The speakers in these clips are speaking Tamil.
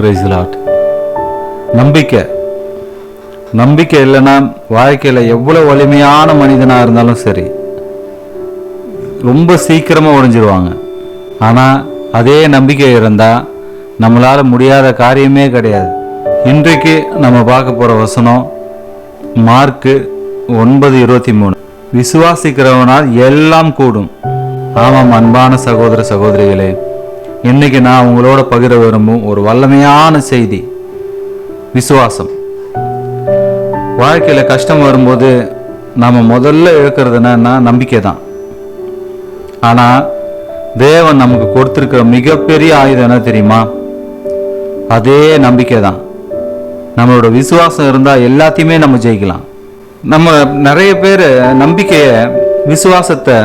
பிரைஸ் லாட் நம்பிக்கை. நம்பிக்கை இல்லைன்னா வாழ்க்கையில் எவ்வளோ வலிமையான மனிதனாக இருந்தாலும் சரி ரொம்ப சீக்கிரமாக உடைஞ்சிருவாங்க. ஆனால் அதே நம்பிக்கை இருந்தால் நம்மளால் முடியாத காரியமே கிடையாது. இன்றைக்கு நம்ம பார்க்க போகிற வசனம் மார்க்கு ஒன்பது இருபத்தி மூணு. விசுவாசிக்கிறவனால் எல்லாம் கூடும். ஆமாம் அன்பான சகோதர சகோதரிகளே இன்னைக்கு நான் உங்களோட பகிர விரும்பும் ஒரு வல்லமையான செய்தி. விசுவாசம். வாழ்க்கையில் கஷ்டம் வரும்போது நாம் முதல்ல இழக்கிறது என்னன்னா நம்பிக்கை தான் ஆனால் தேவன் நமக்கு கொடுத்துருக்கிற மிகப்பெரிய ஆயுதம் என்ன தெரியுமா? அதே நம்பிக்கை தான் நம்மளோட விசுவாசம் இருந்தால் எல்லாத்தையுமே நம்ம ஜெயிக்கலாம். நம்ம நிறைய பேர் நம்பிக்கையை விசுவாசத்தை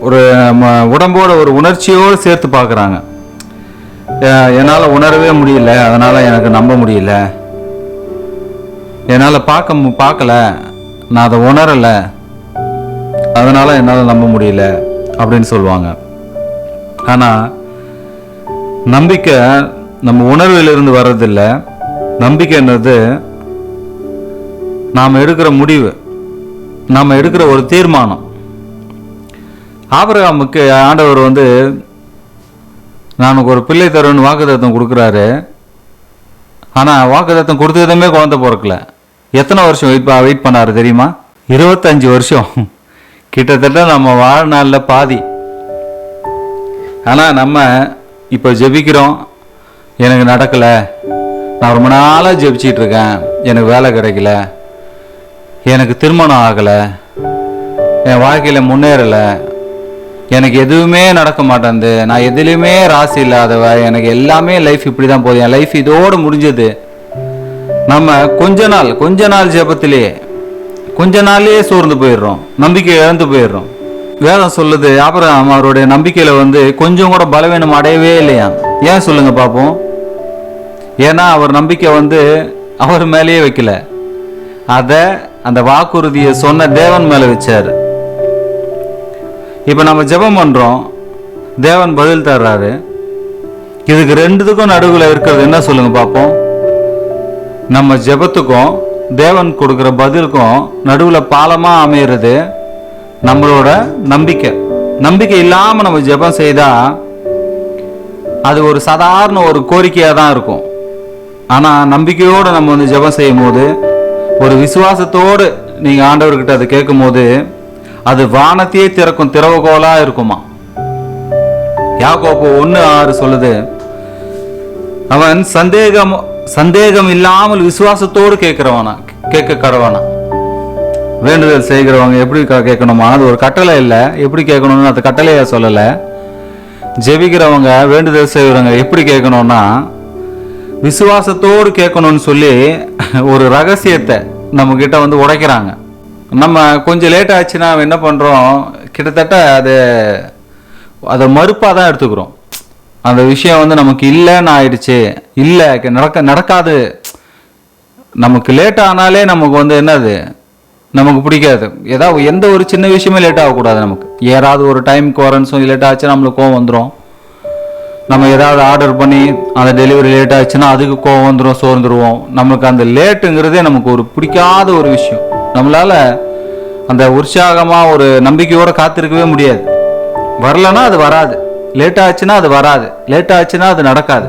ஒரு உடம்போட ஒரு உணர்ச்சியோடு சேர்த்து பார்க்குறாங்க. என்னால் உணரவே முடியல அதனால் எனக்கு நம்ப முடியல. என்னால் பார்க்க மு- பார்க்கல நான் அதை உணரலை அதனால் என்னால் நம்ப முடியல அப்படின்னு சொல்லுவாங்க. ஆனால் நம்பிக்கை நம்ம உணர்விலிருந்து வர்றதில்ல. நம்பிக்கைன்றது நாம் எடுக்கிற முடிவு நாம் எடுக்கிற ஒரு தீர்மானம். ஆபிரகாமுக்கு ஆண்டவர் வந்து நான் ஒரு பிள்ளை தருவேன்னு வாக்குத்தத்தம் கொடுக்குறாரு. ஆனால் வாக்குத்தத்தம் கொடுத்ததுமே குழந்தை பிறக்கல. எத்தனை வருஷம் வெயிட் வெயிட் பண்ணாரு தெரியுமா? இருபத்தஞ்சு வருஷம். கிட்டத்தட்ட நம்ம வாழ்நாளில் பாதி. ஆனால் நம்ம இப்போ ஜெபிக்கிறோம். எனக்கு நடக்கலை. நான் ரொம்ப நாளாக ஜெபிச்சிட்டு இருக்கேன். எனக்கு வேலை கிடைக்கல. எனக்கு திருமணம் ஆகலை. என் வாழ்க்கையில் முன்னேறலை. எனக்கு எதுவுமே நடக்க மாட்டேங்குது நான் எதுலேயுமே ராசி இல்லாதவ எனக்கு எல்லாமே லைஃப் இப்படி தான் போகுது. என் லைஃப் இதோடு முடிஞ்சது. நம்ம கொஞ்ச நாள் கொஞ்ச நாள் ஜபத்திலேயே கொஞ்ச நாள்லேயே சோர்ந்து போயிடுறோம். நம்பிக்கை இழந்து போயிடுறோம். வேதம் சொல்லுது அப்புறம் அவருடைய நம்பிக்கையில் வந்து கொஞ்சம் கூட பலவீனம் அடையவே இல்லையா? ஏன் சொல்லுங்க பார்ப்போம் ஏன்னா அவர் நம்பிக்கை வந்து அவர் மேலேயே வைக்கல. அதை அந்த வாக்குறுதியை சொன்ன தேவன் மேலே வச்சாரு. இப்போ நம்ம ஜெபம் பண்ணுறோம் தேவன் பதில் தர்றாரு. இதுக்கு ரெண்டுத்துக்கும் நடுவில் இருக்கிறது என்ன சொல்லுங்க பார்ப்போம். நம்ம ஜெபத்துக்கும் தேவன் கொடுக்குற பதிலுக்கும் நடுவில் பாலமாக அமையிறது நம்மளோட நம்பிக்கை. நம்பிக்கை இல்லாமல் நம்ம ஜெபம் செய்தால் அது ஒரு சாதாரண ஒரு கோரிக்கையாக தான் இருக்கும். ஆனால் நம்பிக்கையோடு நம்ம வந்து ஜெபம் செய்யும் போது ஒரு விசுவாசத்தோடு நீங்கள் ஆண்டவர்கிட்ட அதை கேட்கும் போது அது வானத்தையே திறக்கும் திறவுகோலா இருக்குமா? யாக்கோப்பு ஒன்று ஆறு சொல்லுது அவன் சந்தேகம் சந்தேகம் இல்லாமல் விசுவாசத்தோடு கேட்கிறவனா கேட்க கடவானா வேண்டுதல் செய்கிறவங்க எப்படி க- கேட்கணுமா? அது ஒரு கட்டளை இல்லை. எப்படி கேட்கணும்னு அந்த கட்டளையை சொல்லலை. ஜெபிக்கிறவங்க வேண்டுதல் செய்கிறவங்க எப்படி கேட்கணும்னா விசுவாசத்தோடு கேட்கணும்னு சொல்லி ஒரு ரகசியத்தை நம்ம வந்து உடைக்கிறாங்க. நம்ம கொஞ்சம் லேட் ஆச்சுன்னா என்ன பண்ணுறோம் கிட்டத்தட்ட அது அதை மறுப்பாக தான் எடுத்துக்கிறோம். அந்த விஷயம் வந்து நமக்கு இல்லைன்னு ஆயிடுச்சு. இல்லை நடக்க நடக்காது. நமக்கு லேட் ஆனாலே நமக்கு வந்து என்னது? நமக்கு பிடிக்காது. ஏதாவது எந்த ஒரு சின்ன விஷயமே லேட் ஆகக்கூடாது நமக்கு. யாராவது ஒரு டைமுக்கு குவாரன்ஸும் லேட் ஆச்சுன்னா நம்மளுக்கு கோவம் வந்துடும் நம்ம ஏதாவது ஆர்டர் பண்ணி அந்த டெலிவரி லேட் ஆச்சுன்னா அதுக்கு கோவம் வந்துடும் சோர்ந்துருவோம். நமக்கு அந்த லேட்டுங்கிறதே நமக்கு ஒரு பிடிக்காத ஒரு விஷயம். நம்மளால அந்த உற்சாகமாக ஒரு நம்பிக்கையோட காத்திருக்கவே முடியாது. வரலன்னா அது வராது. லேட் ஆச்சுன்னா அது வராது. லேட் ஆச்சுன்னா அது நடக்காது.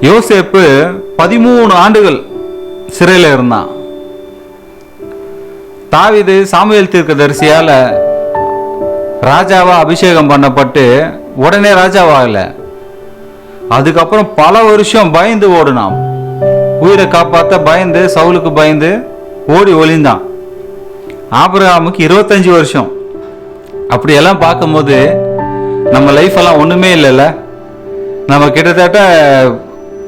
யோசேப்பு பதிமூணு ஆண்டுகள் சிறையில் இருந்தான். தாவிது சாமுவேல் தீர்க்கதரிசியால ராஜாவா அபிஷேகம் பண்ணப்பட்டு உடனே ராஜாவாகல. அதுக்கப்புறம் பல வருஷம் பயந்து ஓடுனான். உயிரை காப்பாற்ற பயந்து சவுலுக்கு பயந்து ஓடி ஒளிந்தான். ஆபிரகாமுக்கு இருபத்தஞ்சு வருஷம். அப்படியெல்லாம் பார்க்கும்போது நம்ம லைஃப் எல்லாம் ஒன்றுமே இல்லைல்ல. நம்ம கிட்டத்தட்ட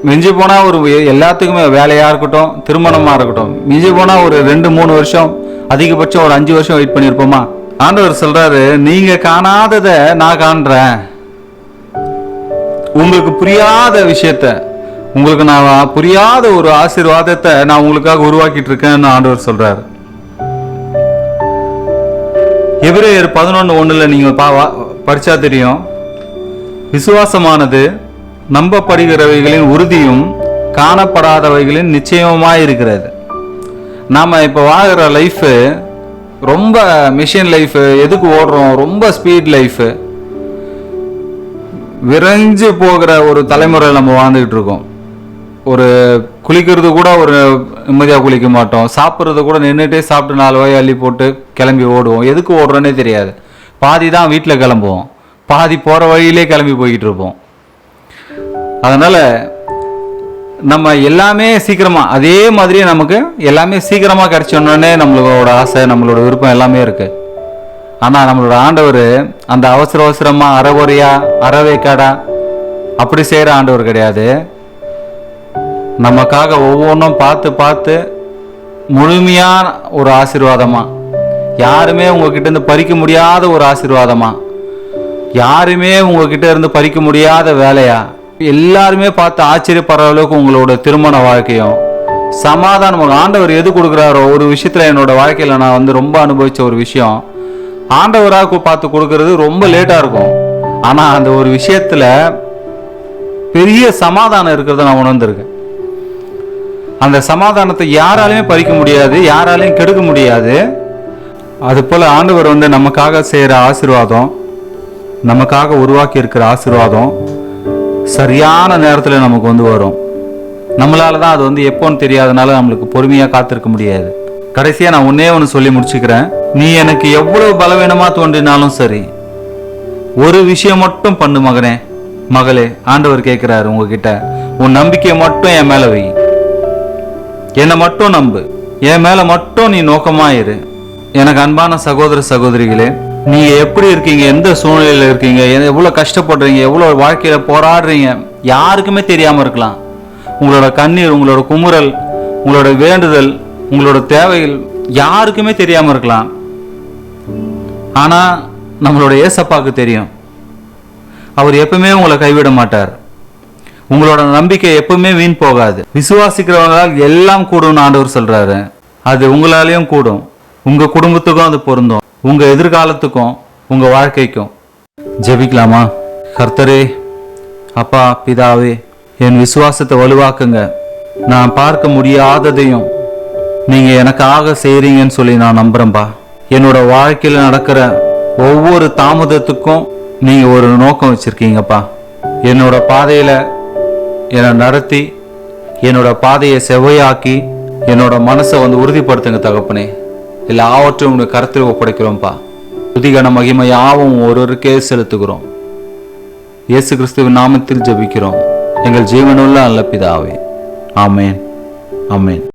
மிஞ்சி போனால் ஒரு எல்லாத்துக்குமே வேலையாக இருக்கட்டும் திருமணமாக இருக்கட்டும் மிஞ்சி போனால் ஒரு ரெண்டு மூணு வருஷம் அதிகபட்சம் ஒரு அஞ்சு வருஷம் வெயிட் பண்ணியிருப்போமா? ஆண்டவர் சொல்கிறாரு நீங்கள் காணாததை நான் காண்றேன். உங்களுக்கு புரியாத விஷயத்த உங்களுக்கு நான் புரியாத ஒரு ஆசீர்வாதத்தை நான் உங்களுக்காக உருவாக்கிட்டு இருக்கேன்னு ஆண்டவர் சொல்றாரு. எபிரேயர் பதினொன்று ஒன்றில் நீங்கள் பா வா- படிச்சா தெரியும். விசுவாசமானது நம்பப்படுகிறவைகளின் உறுதியும் காணப்படாதவைகளின் நிச்சயமாக இருக்கிறது. நாம் இப்போ வாழ்கிற லைஃபு ரொம்ப மிஷின் லைஃபு எதுக்கு ஓடுறோம் ரொம்ப ஸ்பீட் லைஃபு. விரைஞ்சு போகிற ஒரு தலைமுறையில் நம்ம வாழ்ந்துக்கிட்டு இருக்கோம் ஒரு குளிக்கிறது கூட ஒரு நிம்மதியாக குளிக்க மாட்டோம். சாப்பிட்றது கூட நின்றுட்டே சாப்பிட்டு நாலு வாய் அள்ளி போட்டு கிளம்பி ஓடுவோம். எதுக்கு ஓடுறோன்னே தெரியாது. பாதி தான் வீட்டில் கிளம்புவோம். பாதி போகிற வழியிலே கிளம்பி போய்கிட்டு இருப்போம். அதனால் நம்ம எல்லாமே சீக்கிரமாக அதே மாதிரியே நமக்கு எல்லாமே சீக்கிரமாக கிடச்சோன்னே நம்மளோட ஆசை நம்மளோட விருப்பம் எல்லாமே இருக்குது ஆனால் நம்மளோட ஆண்டவர் அந்த அவசர அவசரமாக அறகுறையாக அறவேக்காடா அப்படி செய்கிற ஆண்டவர் கிடையாது. நமக்காக ஒவ்வொன்றும் பார்த்து பார்த்து முழுமையான ஒரு ஆசீர்வாதமாக யாருமே உங்ககிட்ட இருந்து பறிக்க முடியாத ஒரு ஆசீர்வாதமாக யாருமே உங்ககிட்ட இருந்து பறிக்க முடியாத வேலையா? எல்லாருமே பார்த்து ஆச்சரியப்படுற அளவுக்கு உங்களோட திருமண வாழ்க்கையும் சமாதானம் ஆண்டவர் எது கொடுக்குறாரோ ஒரு விஷயத்தில் என்னோட வாழ்க்கையில் நான் வந்து ரொம்ப அனுபவித்த ஒரு விஷயம். ஆண்டவராக பார்த்து கொடுக்கறது ரொம்ப லேட்டாக இருக்கும். ஆனால் அந்த ஒரு விஷயத்தில் பெரிய சமாதானம் இருக்கிறத நான் உணர்ந்திருக்கேன். அந்த சமாதானத்தை யாராலையும் பறிக்க முடியாது யாராலையும் கெடுக்க முடியாது. அதுபோல் ஆண்டவர் வந்து நமக்காக செய்கிற ஆசீர்வாதம் நமக்காக உருவாக்கி இருக்கிற ஆசீர்வாதம் சரியான நேரத்தில் நமக்கு வந்து வரும். நம்மளால தான் அது வந்து எப்போன்னு தெரியாதனால நம்மளுக்கு பொறுமையாக காத்திருக்க முடியாது. கடைசியாக நான் ஒன்றே ஒன்று சொல்லி முடிச்சுக்கிறேன். நீ எனக்கு எவ்வளோ பலவீனமாக தோன்றினாலும் சரி ஒரு விஷயம் மட்டும் பண்ணு மகனே. மகளே ஆண்டவர் கேட்குறாரு உங்ககிட்ட. உன் நம்பிக்கையை மட்டும் என் மேலே வை. என்னை மட்டும் நம்பு. என் மேல மட்டும் நீ நோக்கமாயிரு. எனக்கு அன்பான சகோதர சகோதரிகளே நீங்க எப்படி இருக்கீங்க? எந்த சூழ்நிலையில் இருக்கீங்க? எவ்வளோ கஷ்டப்படுறீங்க? எவ்வளோ வாழ்க்கையில போராடுறீங்க? யாருக்குமே தெரியாம இருக்கலாம். உங்களோட கண்ணீர் உங்களோட குமுறல் உங்களோட வேண்டுதல் உங்களோட தேவைகள் யாருக்குமே தெரியாம இருக்கலாம். ஆனா நம்மளோட ஏசப்பாவுக்கு தெரியும். அவர் எப்பவுமே உங்களை கைவிட மாட்டார். உங்களோட நம்பிக்கை எப்பவுமே வீண் போகாது. விசுவாசிக்கிறவங்களால் எல்லாம் கூடும்னு ஆண்டவர் சொல்றாரு. அது உங்களாலையும் கூடும். உங்க குடும்பத்துக்கும் அது பொருந்தும். உங்க எதிர்காலத்துக்கும் உங்க வாழ்க்கைக்கும். ஜெபிக்கலாமா? கர்த்தரே அப்பா பிதாவே என் விசுவாசத்தை வலுவாக்குங்க. நான் பார்க்க முடியாததையும் நீங்க எனக்காக செய்றீங்கன்னு சொல்லி நான் நம்புறேன்பா. என்னோட வாழ்க்கையில நடக்கிற ஒவ்வொரு தாமதத்துக்கும் நீங்க ஒரு நோக்கம் வச்சிருக்கீங்கப்பா. என்னோட பாதையில என்னை நடத்தி என்னோட பாதையை செவ்வையாக்கி என்னோட மனசை வந்து உறுதிப்படுத்துங்க தகப்பனே. இல்லை எல்லாவற்றையும் உங்க கருத்தில் ஒப்படைக்கிறோம்ப்பா. துதிகன மகிமை யாவும் ஒருவருக்கே செலுத்துகிறோம். இயேசு கிறிஸ்துவின் நாமத்தில் ஜெபிக்கிறோம். எங்கள் ஜீவனுள்ள நல்ல பிதாவே. ஆமேன். ஆமென்.